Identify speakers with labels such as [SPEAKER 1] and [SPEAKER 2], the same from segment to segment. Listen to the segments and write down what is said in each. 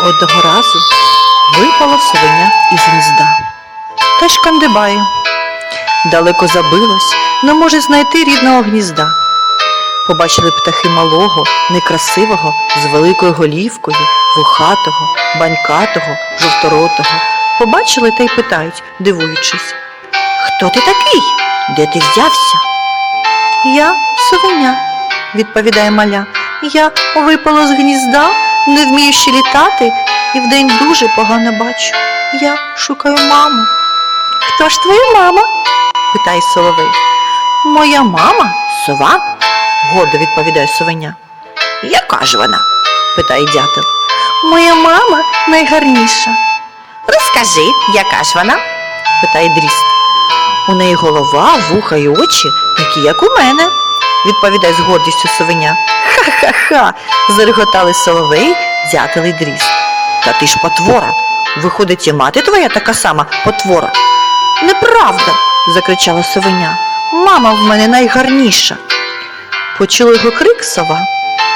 [SPEAKER 1] Одного разу випала совеня із гнізда. Та ж кандибає. Далеко забилось, не може знайти рідного гнізда. Побачили птахи малого, некрасивого, з великою голівкою, вухатого, банькатого, жовторотого. Побачили та й питають, дивуючись. Хто ти такий? Де ти взявся? Я совеня, відповідає маля. Я випала з гнізда, не вмію ще літати і вдень дуже погано бачу. Я шукаю маму. Хто ж твоя мама? питає соловей. Моя мама сова, гордо відповідає совеня. Яка ж вона? питає дятел. Моя мама найгарніша. Розкажи, яка ж вона? питає дріст. У неї голова, вуха й очі, такі, як у мене, відповідає з гордістю совеня. Ха-ха-ха. зареготали соловей, дятел і дріст. Та ти ж потвора. Виходить, і мати твоя така сама потвора. Неправда, закричала совеня. Мама в мене найгарніша. Почула його крик сова.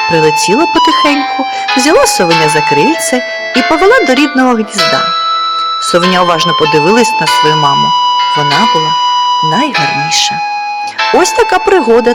[SPEAKER 1] Прилетіла потихеньку, взяла совеня за крильце і повела до рідного гнізда. Совеня уважно подивилась на свою маму. Вона була найгарніша. Ось така пригода